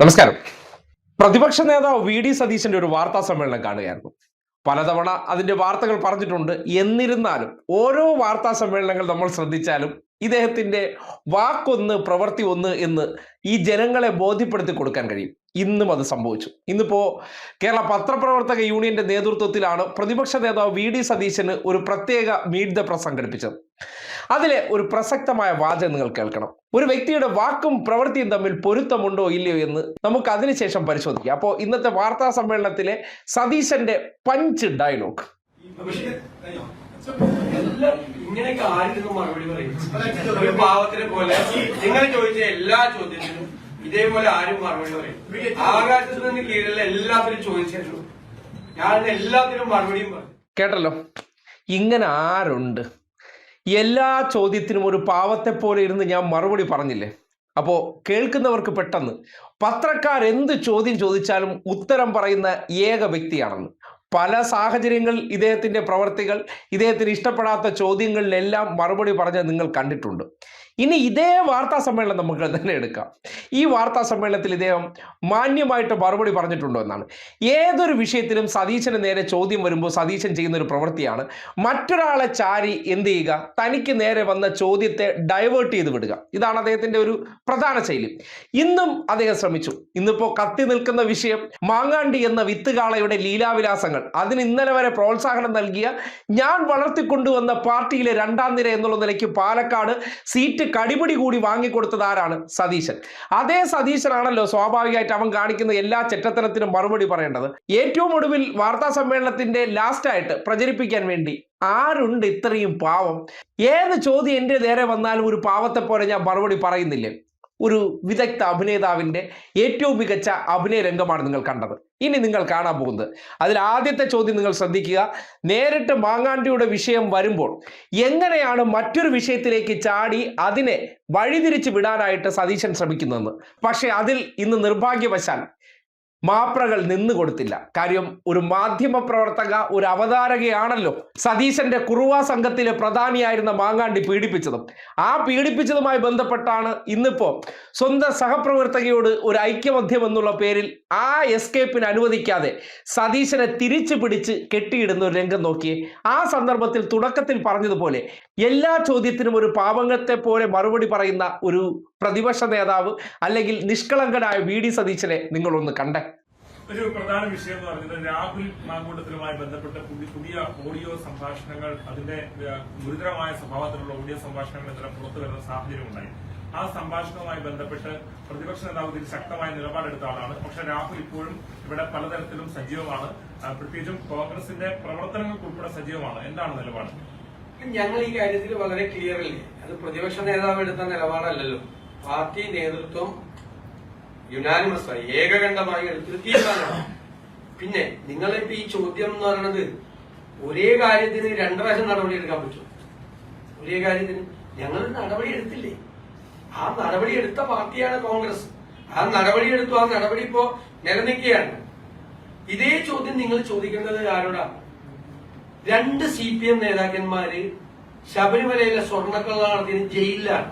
നമസ്കാരം. പ്രതിപക്ഷ നേതാവ് വി ഡി സതീശന്റെ ഒരു വാർത്താ സമ്മേളനം കാണുകയായിരുന്നു. പലതവണ അതിന്റെ വാർത്തകൾ പറഞ്ഞിട്ടുണ്ട്. എന്നിരുന്നാലും ഓരോ വാർത്താ സമ്മേളനങ്ങൾ നമ്മൾ ശ്രദ്ധിച്ചാലും ഇദ്ദേഹത്തിന്റെ വാക്കൊന്ന് പ്രവൃത്തി ഒന്ന് എന്ന് ഈ ജനങ്ങളെ ബോധ്യപ്പെടുത്തി കൊടുക്കാൻ കഴിയും. ഇന്നും അത് സംഭവിച്ചു. ഇന്നിപ്പോ കേരള പത്രപ്രവർത്തക യൂണിയന്റെ നേതൃത്വത്തിലാണ് പ്രതിപക്ഷ നേതാവ് വി ഡി സതീശന് ഒരു പ്രത്യേക മീറ്റ് ദ പ്രസ് സംഘടിപ്പിച്ചത്. അതിലെ ഒരു പ്രസക്തമായ വാചകം നിങ്ങൾ കേൾക്കണം. ഒരു വ്യക്തിയുടെ വാക്കും പ്രവൃത്തിയും തമ്മിൽ പൊരുത്തമുണ്ടോ ഇല്ലയോ എന്ന് നമുക്ക് അതിനുശേഷം പരിശോധിക്കാം. അപ്പോ ഇന്നത്തെ വാർത്താ സമ്മേളനത്തിലെ സതീശന്റെ പഞ്ച് ഡയലോഗ്. ഇങ്ങനെയൊക്കെ ആരും മറുപടി പറയും? ഒരു പാവത്തിനെ പോലെ നിങ്ങൾ ചോദിച്ച എല്ലാ ചോദ്യത്തിനും ഇതേപോലെ ആരും മറുപടി പറയും ആകാശത്ത് നിന്ന് കീഴിലുള്ള എല്ലാത്തിനും ചോദിച്ചിട്ടുള്ളൂ ഞാൻ എല്ലാത്തിനും മറുപടിയും പറയും. കേട്ടല്ലോ? ഇങ്ങനെ ആരുണ്ട്? എല്ലാ ചോദ്യത്തിനും ഒരു പാവത്തെ പോലെ ഇരുന്ന് ഞാൻ മറുപടി പറഞ്ഞില്ലേ? അപ്പോൾ കേൾക്കുന്നവർക്ക് പെട്ടെന്ന്. പത്രക്കാർ എന്ത് ചോദ്യം ചോദിച്ചാലും ഉത്തരം പറയുന്ന ഏക വ്യക്തിയാണെന്ന്. പല സാഹചര്യങ്ങളിൽ ഇദ്ദേഹത്തിന്റെ പ്രവർത്തികൾ ഇദ്ദേഹത്തിന് ഇഷ്ടപ്പെടാത്ത ചോദ്യങ്ങളിലെല്ലാം മറുപടി പറഞ്ഞ് നിങ്ങൾ കണ്ടിട്ടുണ്ട്. ഇനി ഇതേ വാർത്താ സമ്മേളനം നമുക്ക് തന്നെ എടുക്കാം. ഈ വാർത്താ സമ്മേളനത്തിൽ ഇദ്ദേഹം മാന്യമായിട്ട് മറുപടി പറഞ്ഞിട്ടുണ്ടോ എന്നാണ്. ഏതൊരു വിഷയത്തിലും സതീശന് നേരെ ചോദ്യം വരുമ്പോൾ സതീശൻ ചെയ്യുന്ന ഒരു പ്രവൃത്തിയാണ്. മറ്റൊരാളെ ചാരി എന്ത് ചെയ്യുക? തനിക്ക് നേരെ വന്ന ചോദ്യത്തെ ഡൈവേർട്ട് ചെയ്ത് വിടുക. ഇതാണ് അദ്ദേഹത്തിന്റെ ഒരു പ്രധാന ശൈലി. ഇന്നും അദ്ദേഹം ശ്രമിച്ചു. ഇന്നിപ്പോ കത്തി നിൽക്കുന്ന വിഷയം മാങ്ങാണ്ടി എന്ന വിത്തുകാളയുടെ ലീലാവിലാസങ്ങൾ. അതിന് ഇന്നലെ വരെ പ്രോത്സാഹനം നൽകിയ ഞാൻ വളർത്തിക്കൊണ്ടുവന്ന പാർട്ടിയിലെ രണ്ടാം നിര എന്നുള്ള നിലയ്ക്ക് പാലക്കാട് സീറ്റ് കടിപിടി കൂടി വാങ്ങിക്കൊടുത്തത് ആരാണ്? സതീശൻ. അതേ സതീശനാണല്ലോ സ്വാഭാവികമായിട്ട് അവൻ കാണിക്കുന്ന എല്ലാ ചെറ്റത്തരത്തിനും മറുപടി പറയേണ്ടത്. ഏറ്റവും ഒടുവിൽ വാർത്താ സമ്മേളനത്തിന്റെ ലാസ്റ്റായിട്ട് പ്രചരിപ്പിക്കാൻ വേണ്ടി ആരുണ്ട് ഇത്രയും പാവം? ഏത് ചോദ്യം എന്റെ നേരെ വന്നാലും ഒരു പാവത്തെ പോലെ ഞാൻ മറുപടി പറയുന്നില്ലേ? ഒരു വിദഗ്ധ അഭിനേതാവിന്റെ ഏറ്റവും മികച്ച അഭിനയ രംഗമാണ് നിങ്ങൾ കണ്ടത്. ഇനി നിങ്ങൾ കാണാൻ പോകുന്നത്. അതിൽ ആദ്യത്തെ ചോദ്യം നിങ്ങൾ ശ്രദ്ധിക്കുക. നേരിട്ട് മാങ്ങാണ്ടിയുടെ വിഷയം വരുമ്പോൾ എങ്ങനെയാണ് മറ്റൊരു വിഷയത്തിലേക്ക് ചാടി അതിനെ വഴിതിരിച്ച് വിടാനായിട്ട് സതീശൻ ശ്രമിക്കുന്നതെന്ന്? പക്ഷേ അതിൽ ഇന്ന് നിർഭാഗ്യവശാൽ മാപ്രകൾ നിന്നു കൊടുത്തില്ല. കാര്യം ഒരു മാധ്യമ പ്രവർത്തക ഒരു അവതാരകയാണല്ലോ സതീശന്റെ കുറുവ സംഘത്തിലെ പ്രധാനിയായിരുന്ന മാങ്ങാണ്ടി പീഡിപ്പിച്ചതും. ആ പീഡിപ്പിച്ചതുമായി ബന്ധപ്പെട്ടാണ് ഇന്നിപ്പോ സ്വന്തം സഹപ്രവർത്തകയോട് ഒരു ഐക്യമധ്യം എന്നുള്ള പേരിൽ ആ എസ്കേപ്പിന് അനുവദിക്കാതെ സതീശനെ തിരിച്ചു പിടിച്ച് കെട്ടിയിടുന്ന ഒരു രംഗം നോക്കിയേ. ആ സന്ദർഭത്തിൽ തുടക്കത്തിൽ പറഞ്ഞതുപോലെ എല്ലാ ചോദ്യത്തിനും ഒരു പാവങ്ങത്തെ പോലെ മറുപടി പറയുന്ന ഒരു പ്രതിപക്ഷ നേതാവ് അല്ലെങ്കിൽ നിഷ്കളങ്കനായ വി ഡി സതീശനെ നിങ്ങളൊന്ന് കണ്ടേ. ഒരു പ്രധാന വിഷയം എന്ന് പറയുന്നത് രാഹുൽ മാങ്കൂട്ടത്തിലുമായി ബന്ധപ്പെട്ട പുതിയ പുതിയ ഓഡിയോ സംഭാഷണങ്ങൾ അതിന്റെ ഗുരുതരമായ സ്വഭാവത്തിലുള്ള ഓഡിയോ സംഭാഷണങ്ങൾ ഇന്നലെ പുറത്തു വരുന്ന സാഹചര്യം ഉണ്ടായി. ആ സംഭാഷണവുമായി ബന്ധപ്പെട്ട് പ്രതിപക്ഷ നേതാവ് ഇതിൽ ശക്തമായ നിലപാടെടുത്ത ആളാണ്. പക്ഷെ രാഹുൽ ഇപ്പോഴും ഇവിടെ പലതരത്തിലും സജീവമാണ്. പ്രത്യേകിച്ചും കോൺഗ്രസിന്റെ പ്രവർത്തനങ്ങൾക്ക് ഉൾപ്പെടെ സജീവമാണ്. എന്താണ് നിലപാട്? ഞങ്ങൾ ഈ കാര്യത്തിൽ വളരെ ക്ലിയർ അല്ലേ? അത് പ്രതിപക്ഷ നേതാവ് എടുത്ത നിലപാടല്ലല്ലോ. പാർട്ടി നേതൃത്വം യുനാനിമസ് ആയി ഏകകണ്ഠമായി എടുത്തൊരു തീരുമാനമാണ്. പിന്നെ നിങ്ങളിപ്പോ ഈ ചോദ്യം എന്ന് പറയുന്നത് ഒരേ കാര്യത്തിന് രണ്ടു പ്രാവശ്യം നടപടി എടുക്കാൻ പറ്റും ഒരേ കാര്യത്തിന് ഞങ്ങൾ നടപടി എടുത്തില്ലേ? ആ നടപടി എടുത്ത പാർട്ടിയാണ് കോൺഗ്രസ്. ആ നടപടി എടുത്തു ആ നടപടി ഇപ്പോ നിലനിൽക്കുകയാണ്. ഇതേ ചോദ്യം നിങ്ങൾ ചോദിക്കേണ്ടത് ആരോടാണ് രണ്ട് സി പി എം നേതാക്കന്മാര് ശബരിമലയിലെ സ്വർണക്കള്ള ജയിലിലാണ്.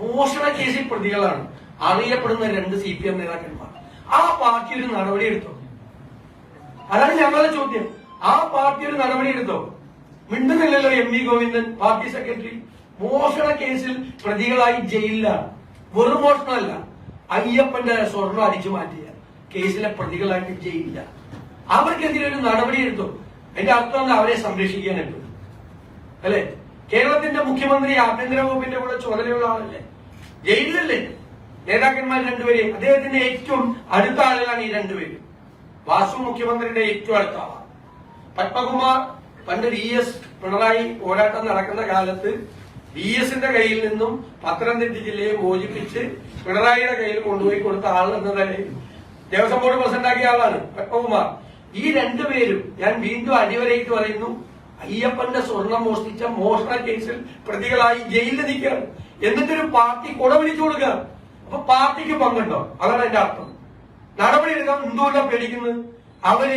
മോഷണ കേസിൽ പ്രതികളാണ് അറിയപ്പെടുന്ന രണ്ട് സി പി എം നേതാക്കന്മാർ. ആ പാർട്ടി ഒരു നടപടി എടുത്തോ? അതാണ് ഞങ്ങളുടെ ചോദ്യം. ആ പാർട്ടി ഒരു നടപടി എടുത്തോ? മിണ്ടുന്നില്ലല്ലോ M V Govindan party secretary. മോഷണ കേസിൽ പ്രതികളായി ജയിലിലാണ്. വെറും മോഷണമല്ല അയ്യപ്പന്റെ സ്വർണം അടിച്ചു മാറ്റിയ കേസിലെ പ്രതികളായിട്ട് ജയിലില്ല അവർക്കെതിരെ ഒരു നടപടി എടുത്തോ? അതിന്റെ അർത്ഥം നമ്മൾ അവരെ സംരക്ഷിക്കാനായിട്ട് അല്ലെ? കേരളത്തിന്റെ മുഖ്യമന്ത്രി ആഭ്യന്തര വകുപ്പിന്റെ കൂടെ ചുമതലയുള്ള ആളല്ലേ? ജയിലിലല്ലേ? നേതാക്കന്മാർ രണ്ടുപേരെയും. അദ്ദേഹത്തിന്റെ ഏറ്റവും അടുത്ത ആളുകളാണ് ഈ രണ്ടുപേരും. വാസു മുഖ്യമന്ത്രിയുടെ ഏറ്റവും അടുത്ത ആളാണ്. പത്മകുമാർ പണ്ട് വി എസ് പിണറായി പോരാട്ടം നടക്കുന്ന കാലത്ത് വി എസിന്റെ കയ്യിൽ നിന്നും പത്തനംതിട്ട ജില്ലയെ മോചിപ്പിച്ച് പിണറായിയുടെ കയ്യിൽ കൊണ്ടുപോയി കൊടുത്ത ആൾ എന്ന നിലയിൽ ദേവസ്വം ബോർഡ് പ്രസിഡന്റ് ആക്കിയ ആളാണ് പത്മകുമാർ. ഈ രണ്ടുപേരും ഞാൻ വീണ്ടും അടിവരയിട്ട് പറയുന്നു അയ്യപ്പന്റെ സ്വർണം മോഷ്ടിച്ച മോഷണ കേസിൽ പ്രതികളായി ജയിലിൽ നിൽക്കുകയാണ് എന്നിട്ടൊരു പാർട്ടി കുട വിളിച്ചു കൊടുക്കുക. അപ്പൊ പാർട്ടിക്ക് പങ്കുണ്ടോ? അതാണ് എന്റെ അർത്ഥം. നടപടി എടുക്കാൻ എന്തുകൊണ്ടാണ് പേടിക്കുന്നത്? അവർ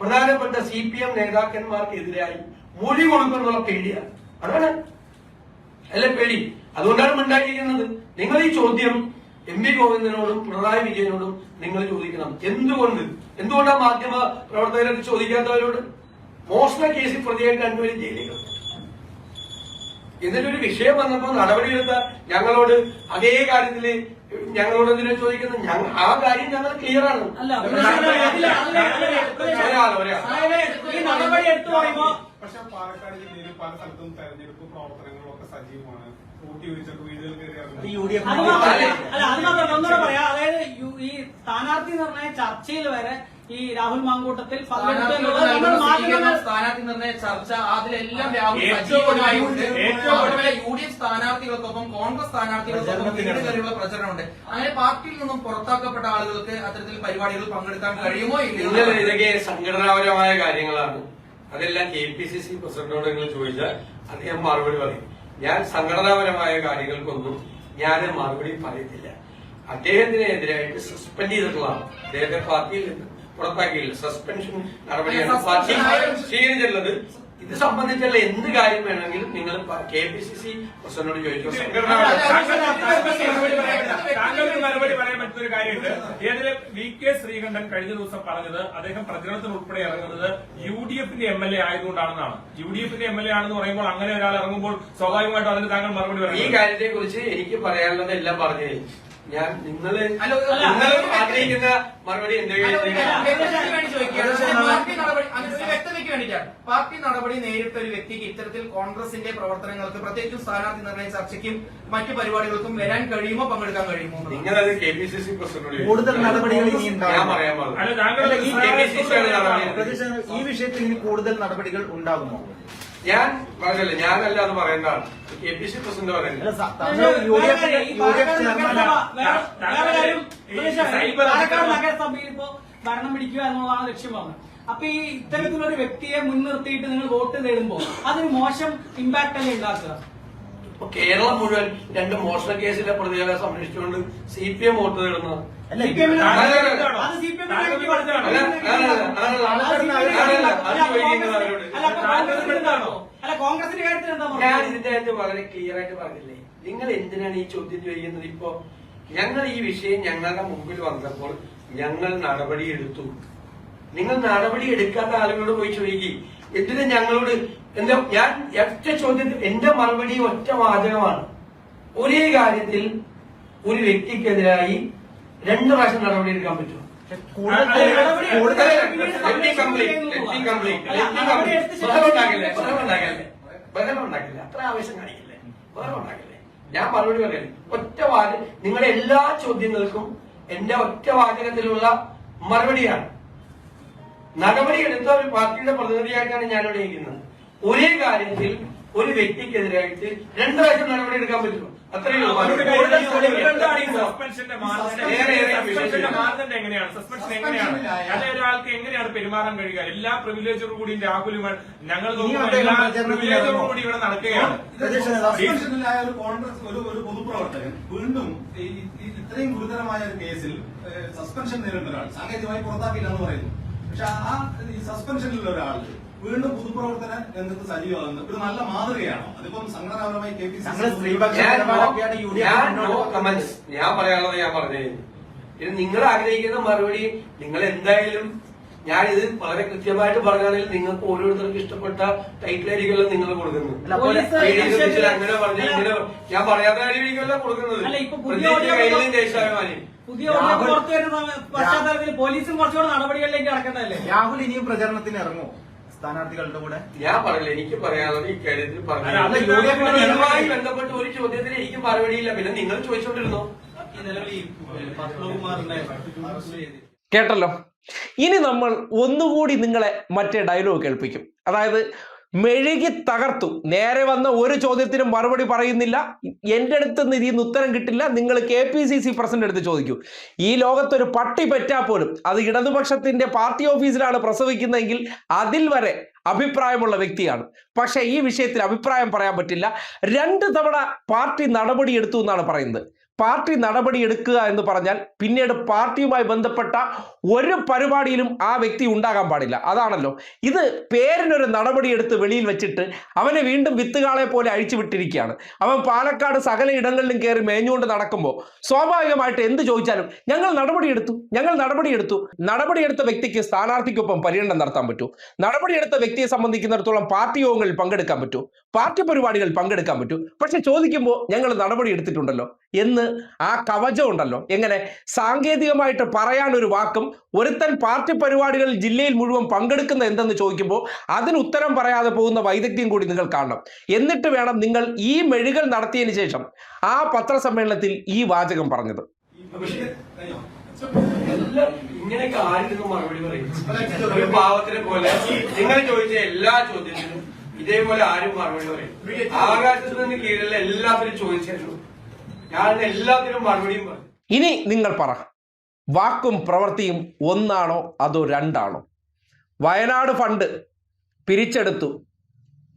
പ്രധാനപ്പെട്ട സി പി എം നേതാക്കന്മാർക്കെതിരായി മൊഴി കൊടുക്കുന്നുള്ള പേടിയാണ്. അതാണ്. അല്ലെ പേടി. അതുകൊണ്ടാണ് ഉണ്ടാക്കിയിരിക്കുന്നത് നിങ്ങൾ ഈ ചോദ്യം എം വി ഗോവിന്ദനോടും പിണറായി വിജയനോടും നിങ്ങൾ ചോദിക്കണം എന്തുകൊണ്ട് എന്തുകൊണ്ടാണ് മാധ്യമ പ്രവർത്തകരെ ചോദിക്കാത്തവരോട് മോഷണ കേസിൽ പ്രതിയായിട്ട് രണ്ടുപേരും ജയിലിൽ എന്നിട്ടൊരു വിഷയം വന്നപ്പോൾ നടപടിയെടുത്ത ഞങ്ങളോട് അതേ കാര്യത്തിൽ ഞങ്ങളോട് എന്തിനാ ചോദിക്കുന്നത് ഞങ്ങൾ ആ കാര്യം ഞങ്ങൾ ക്ലിയർ ആണ് അല്ല, ഒരാൾ, ഒരാൾ. പാലക്കാട് ജില്ലയിൽ പല സ്ഥലത്തും തെരഞ്ഞെടുപ്പ് പ്രവർത്തനങ്ങളും ഒക്കെ സജീവമാണ്. കൂട്ടി ഒഴിച്ചൊക്കെ വീടുകൾ കയറി അല്ല അത് മാത്രമല്ല ഒന്നുകൂടെ പറയാം. അതായത് യു- ഈ സ്ഥാനാർത്ഥി നിർണയ ചർച്ചയിൽ വരെ ഈ രാഹുൽ മാങ്കൂട്ടത്തിൽ പങ്കെടുത്തു എന്നുള്ളത് നമ്മൾ മാധ്യമങ്ങൾ സ്ഥാനാർത്ഥി നിർണയ ചർച്ച അതിലെല്ലാം രാഹുൽ ഏറ്റവും സജീവമായുണ്ട് ഏറ്റവും മാത്രമല്ല യു ഡി എഫ് സ്ഥാനാർത്ഥികൾക്കൊപ്പം കോൺഗ്രസ് സ്ഥാനാർത്ഥികൾക്കൊപ്പം വീട് കയറിയുള്ള പ്രചരണമുണ്ട്. അങ്ങനെ പാർട്ടിയിൽ നിന്നും പുറത്താക്കപ്പെട്ട ആളുകൾക്ക് അത്തരത്തിൽ പരിപാടികളിൽ പങ്കെടുക്കാൻ കഴിയുമോ ഇല്ല ഇല്ലയോ? ഇതൊക്കെ സംഘടനാപരമായ കാര്യങ്ങളാണ്. അതെല്ലാം കെ പി സി സി പ്രസിഡന്റിനോട് നിങ്ങൾ ചോദിച്ചാൽ അദ്ദേഹം മറുപടി പറയും. ഞാൻ സംഘടനാപരമായ കാര്യങ്ങൾക്കൊന്നും ഞാൻ മറുപടി പറയത്തില്ല. അദ്ദേഹത്തിനെതിരായിട്ട് സസ്പെൻഡ് ചെയ്തിട്ടുള്ളതാണ്. അദ്ദേഹത്തെ പാർട്ടിയിൽ നിന്ന് പുറത്താക്കിയില്ല. സസ്പെൻഷൻ നടപടിയാണ് പാർട്ടി സ്വീകരിച്ചിട്ടുള്ളത്. ഇത് സംബന്ധിച്ചുള്ള എന്ത് കാര്യം വേണമെങ്കിലും നിങ്ങൾ കെ പി സി സി പ്രസിഡന്റിനോട് ചോദിച്ചു താങ്കൾക്ക് മറുപടി പറയാൻ പറ്റുന്ന ഒരു കാര്യമുണ്ട്. ഏതിലെ വി കെ ശ്രീകണ്ഠൻ കഴിഞ്ഞ ദിവസം പറഞ്ഞത് അദ്ദേഹം പ്രചരണത്തിന് ഉൾപ്പെടെ ഇറങ്ങുന്നത് യു ഡി എഫിന്റെ എം എൽ എ ആയതുകൊണ്ടാണെന്നാണ്. യു ഡി എഫിന്റെ എം എൽ എ ആണെന്ന് പറയുമ്പോൾ അങ്ങനെ ഒരാൾ ഇറങ്ങുമ്പോൾ സ്വാഭാവികമായിട്ടും അതിന് താങ്കൾ മറുപടി ഈ പറയും കാര്യത്തെ കുറിച്ച് എനിക്ക് പറയാനുള്ളത് എല്ലാം പറഞ്ഞു കഴിഞ്ഞു ഞാൻ നിങ്ങൾ നിങ്ങൾ ആഗ്രഹിക്കുന്ന മറുപടി എന്റെ വ്യക്തതയ്ക്ക് വേണ്ടിയിട്ടാണ് പാർട്ടി നടപടി നേരിട്ട ഒരു വ്യക്തിക്ക് ഇത്തരത്തിൽ കോൺഗ്രസിന്റെ പ്രവർത്തനങ്ങൾക്ക് പ്രത്യേകിച്ചും സ്ഥാനാർത്ഥി നിർണയ ചർച്ചയ്ക്കും മറ്റു പരിപാടികൾക്കും വരാൻ കഴിയുമോ പങ്കെടുക്കാൻ കഴിയുമോ. നിങ്ങളത് K P C C president കൂടുതൽ. നടപടികൾ ഇനി. ഞാൻ പറയാൻ അല്ല പാടില്ല ഈ വിഷയത്തിൽ ഇനി കൂടുതൽ നടപടികൾ ഉണ്ടാകുമോ ഞാൻ പറഞ്ഞല്ലേ ഞാനല്ല എന്ന് പറയേണ്ടതാണ് കെ പി സി പ്രസിഡന്റ് നഗരസഭയിൽ ഇപ്പോ ഭരണം പിടിക്കുക എന്നുള്ളതാണ് ലക്ഷ്യം പറഞ്ഞത്. അപ്പൊ ഈ ഇത്തരത്തിലുള്ള ഒരു വ്യക്തിയെ മുൻനിർത്തിയിട്ട് നിങ്ങൾ വോട്ട് നേടുമ്പോൾ അതൊരു മോശം ഇമ്പാക്ട് അല്ലേ ഉണ്ടാക്കുക? ഇപ്പൊ കേരളം മുഴുവൻ രണ്ട് മോഷണ കേസിലെ പ്രതികളെ സംരക്ഷിച്ചുകൊണ്ട് സി പി എം വോട്ട് നേടുന്നത് കാര്യത്തിൽ ഞാൻ ഇതിന്റെ അകത്ത് വളരെ ക്ലിയർ ആയിട്ട് പറഞ്ഞില്ലേ നിങ്ങൾ എന്തിനാണ് ഈ ചോദ്യം ചെയ്യുന്നത് ഇപ്പോ ഞങ്ങൾ ഈ വിഷയം ഞങ്ങളുടെ മുമ്പിൽ വന്നപ്പോൾ ഞങ്ങൾ നടപടിയെടുത്തു നിങ്ങൾ നടപടി എടുക്കാത്ത ആളുകളോട് പോയി ചോദിക്കും എന്തിനാ ഞങ്ങളോട് എന്താ ഞാൻ ഒറ്റ ചോദ്യത്തിൽ എന്റെ മറുപടി ഒറ്റ വാചകമാണ്. ഒരേ കാര്യത്തിൽ ഒരു വ്യക്തിക്കെതിരായി രണ്ട് പ്രാവശ്യം നടപടി എടുക്കാൻ പറ്റും അത്ര കാണിക്കില്ലേ? ഞാൻ മറുപടി പറയാം ഒറ്റ വാച നിങ്ങളുടെ എല്ലാ ചോദ്യങ്ങൾക്കും എന്റെ ഒറ്റ വാചകത്തിലുള്ള മറുപടിയാണ്. നടപടി എടുത്ത ഒരു പാർട്ടിയുടെ പ്രതിനിധിയായിട്ടാണ് ഞാനിവിടെ ഇരിക്കുന്നത്. ഒരേ കാര്യത്തിൽ ഒരു വ്യക്തിക്കെതിരായിട്ട് രണ്ടു പ്രാവശ്യം നടപടി എടുക്കാൻ പറ്റുമോ? അത്രയേ എങ്ങനെയാണ്? സസ്പെൻഷൻ എങ്ങനെയാണ്? അല്ലെ ഒരാൾക്ക് എങ്ങനെയാണ് പെരുമാറാൻ കഴിയുക? എല്ലാ പ്രിവിലേജും കൂടി രാഹുലും ഞങ്ങൾ എല്ലാ കൂടി ഇവിടെ നടക്കുകയാണ്. ഒരു കോൺഗ്രസ് ഒരു ഒരു പൊതുപ്രവർത്തകൻ വീണ്ടും ഇത്രയും ഗുരുതരമായ ഒരു കേസിൽ സസ്പെൻഷൻ നേരിടുന്ന ഒരാൾ സാങ്കേതികമായി പുറത്താക്കില്ല എന്ന് പറയുന്നു. പക്ഷെ ആ സസ്പെൻഷനിലുള്ള ഒരാൾ വീണ്ടും പൊതുപ്രവർത്തന രംഗത്ത് സജീവമാകുന്നത് ഇത് നല്ല മാതൃകയാണോ. അതിപ്പം സംഘടനാപരമായി കെ പി സി ഞാൻ പറയാനുള്ളത് ഞാൻ പറഞ്ഞു. ഇത് നിങ്ങൾ ആഗ്രഹിക്കുന്ന മറുപടി നിങ്ങൾ എന്തായാലും ഞാൻ ഇത് വളരെ കൃത്യമായിട്ട് പറഞ്ഞാണെങ്കിൽ നിങ്ങൾക്ക് ഓരോരുത്തർക്കും ഇഷ്ടപ്പെട്ട ടൈറ്റിൽ ആയിരിക്കുമല്ലോ നിങ്ങൾ കൊടുക്കുന്നു അല്ല, പോലീസ് ഈ അങ്ങനെ പറഞ്ഞു ഇങ്ങനെ ഞാൻ പറയാത്ത കാര്യമായിരിക്കുമല്ലോ കൊടുക്കുന്നത്. ദേശാഭിമാനി. പശ്ചാത്തലത്തിൽ പോലീസും കുറച്ചുകൂടെ നടപടികളിലേക്ക് കടക്കേണ്ടതല്ലേ രാഹുൽ ഇനിയും പ്രചരണത്തിന് ഇറങ്ങുമോ? സ്ഥാനാർത്ഥികളുടെ കൂടെ? ഞാൻ പറയില്ല എനിക്ക് പറയാനുള്ളത് ഇക്കാര്യത്തിൽ പറഞ്ഞു ബന്ധപ്പെട്ട് ഒരു ചോദ്യത്തിന് എനിക്ക് മറുപടിയില്ല. പിന്നെ നിങ്ങൾ ചോദിച്ചോണ്ടിരുന്നോ? കേട്ടല്ലോ. ഇനി നമ്മൾ ഒന്നുകൂടി നിങ്ങളെ മറ്റേ ഡയലോഗ് കേൾപ്പിക്കും. അതായത് മെഴുകി തകർത്തു. നേരെ വന്ന ഒരു ചോദ്യത്തിനും മറുപടി പറയുന്നില്ല. എന്റെ അടുത്ത് നിന്ന് നിന്ന് ഉത്തരം കിട്ടില്ല. നിങ്ങൾ K P C C president എടുത്ത് ചോദിക്കൂ. ഈ ലോകത്തൊരു പട്ടി പറ്റാ പോലും അത് ഇടതുപക്ഷത്തിന്റെ പാർട്ടി ഓഫീസിലാണ് പ്രസവിക്കുന്നതെങ്കിൽ അതിൽ വരെ അഭിപ്രായമുള്ള വ്യക്തിയാണ്. പക്ഷേ ഈ വിഷയത്തിൽ അഭിപ്രായം പറയാൻ പറ്റില്ല. രണ്ട് തവണ പാർട്ടി നടപടി എടുത്തു എന്നാണ് പറയുന്നത്. പാർട്ടി നടപടി എടുക്കുക എന്ന് പറഞ്ഞാൽ പിന്നീട് പാർട്ടിയുമായി ബന്ധപ്പെട്ട ഒരു പരിപാടിയിലും ആ വ്യക്തി ഉണ്ടാകാൻ പാടില്ല. അതാണല്ലോ. ഇത് പേരിനൊരു നടപടി എടുത്ത് വെളിയിൽ വെച്ചിട്ട് അവനെ വീണ്ടും വിത്തുകാളെ പോലെ അഴിച്ചു വിട്ടിരിക്കുകയാണ്. അവൻ പാലക്കാട് സകല ഇടങ്ങളിലും കയറി മേഞ്ഞുകൊണ്ട് നടക്കുമ്പോൾ സ്വാഭാവികമായിട്ട് എന്ത് ചോദിച്ചാലും ഞങ്ങൾ നടപടിയെടുത്തു ഞങ്ങൾ നടപടിയെടുത്തു നടപടിയെടുത്ത വ്യക്തിക്ക് സ്ഥാനാർത്ഥിക്കൊപ്പം പര്യടനം നടത്താൻ പറ്റൂ. നടപടിയെടുത്ത വ്യക്തിയെ സംബന്ധിക്കുന്നിടത്തോളം പാർട്ടി യോഗങ്ങളിൽ പങ്കെടുക്കാൻ പറ്റൂ. പാർട്ടി പരിപാടികൾ പങ്കെടുക്കാൻ പറ്റൂ. പക്ഷെ ചോദിക്കുമ്പോൾ ഞങ്ങൾ നടപടി എടുത്തിട്ടുണ്ടല്ലോ എന്ന് ആ കവചം ഉണ്ടല്ലോ. എങ്ങനെ? സാങ്കേതികമായിട്ട് പറയാൻ ഒരു വാക്കും ഒരുത്തൻ പാർട്ടി പരിപാടികളിൽ ജില്ലയിൽ മുഴുവൻ പങ്കെടുക്കുന്ന എന്തെന്ന് ചോദിക്കുമ്പോൾ അതിന് ഉത്തരം പറയാതെ പോകുന്ന വൈദഗ്ധ്യം കൂടി നിങ്ങൾ കാണണം. എന്നിട്ട് വേണം നിങ്ങൾ ഈ മെഴുകൾ നടത്തിയതിന് ശേഷം ആ പത്രസമ്മേളനത്തിൽ ഈ വാചകം പറഞ്ഞത്. ഇങ്ങനെയൊക്കെ ആരും മറുപടി ഒരു നിങ്ങൾ ചോദിച്ച എല്ലാ ചോദ്യത്തിനും ഇതേപോലെ ആരും മറുപടി പറയും. നിന്ന് കീഴിലുള്ള എല്ലാത്തിനും ചോദിച്ചു ഇനി നിങ്ങൾ പറ. വാക്കും പ്രവൃത്തിയും ഒന്നാണോ അതോ രണ്ടാണോ? വയനാട് ഫണ്ട് പിരിച്ചെടുത്തു.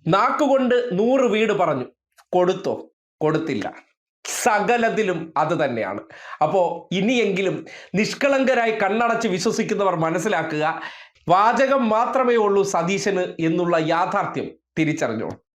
നാക്കുകൊണ്ട് നൂറ് വീട് പറഞ്ഞു. കൊടുത്തോ? കൊടുത്തില്ല. സകലത്തിലും അത് തന്നെയാണ്. അപ്പോൾ ഇനിയെങ്കിലും നിഷ്കളങ്കരായി കണ്ണടച്ച് വിശ്വസിക്കുന്നവർ മനസ്സിലാക്കുക. വാചകം മാത്രമേ ഉള്ളൂ സതീശന് എന്നുള്ള യാഥാർത്ഥ്യം തിരിച്ചറിഞ്ഞോളൂ.